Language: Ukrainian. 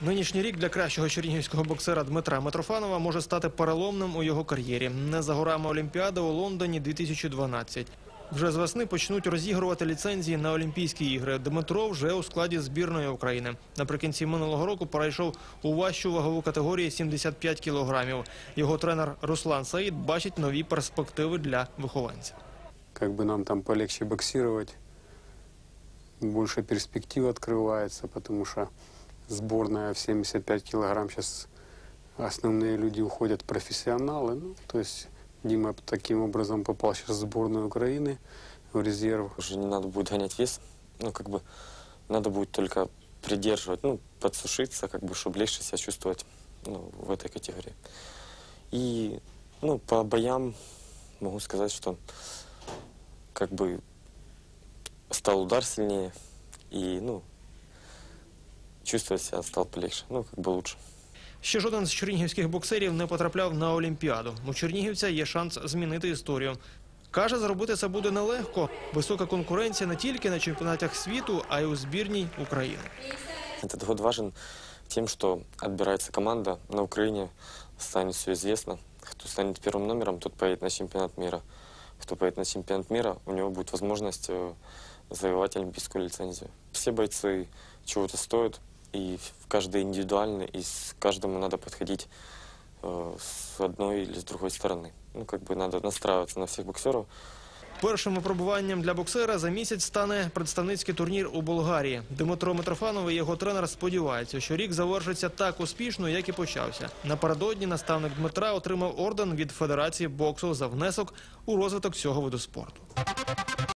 Нинішній рік для кращого чернігівського боксера Дмитра Митрофанова може стати переломним у його кар'єрі. Не за горами Олімпіада у Лондоні 2012. Вже з весни почнуть розігрувати ліцензії на Олімпійські ігри. Дмитро вже у складі збірної України. Наприкінці минулого року перейшов у важчу вагову категорію 75 кілограмів. Його тренер Руслан Саїд бачить нові перспективи для вихованця. как бы нам там полегче боксировать, больше перспектив открывается, потому что сборная в 75 килограмм сейчас основные люди уходят профессионалы, ну, то есть Дима таким образом попал сейчас в сборную Украины в резерв. Уже не надо будет гонять вес. Ну, как бы, надо будет только придерживать, ну, подсушиться, как бы, чтобы легче себя чувствовать ну, в этой категории. И, ну, по боям могу сказать, что как бы стал удар сильнее и, ну, чувствовать себя стал полегче, ну, как бы лучше. Ще жоден з чернігівських боксерів не потрапляв на Олімпіаду. У чернігівця є шанс змінити історію. Каже, зробити це буде нелегко. Висока конкуренція не тільки на чемпіонатах світу, а й у збірній України. Этот год важен тем, что отбирается команда. На Украине станет все известно. Кто станет первым номером, тот поедет на чемпионат мира. Кто поедет на чемпионат мира, у него будет возможность э, завоевать олимпийскую лицензию. Все бойцы чего-то стоят, и в- каждый индивидуальный, и с каждому надо подходить э, с одной или с другой стороны. Ну, как бы надо настраиваться на всех боксеров. Першим випробуванням для боксера за місяць стане представницький турнір у Болгарії. Дмитро Митрофанов і його тренер сподіваються, що рік завершиться так успішно, як і почався. Напередодні наставник Дмитра отримав орден від Федерації боксу за внесок у розвиток цього виду спорту.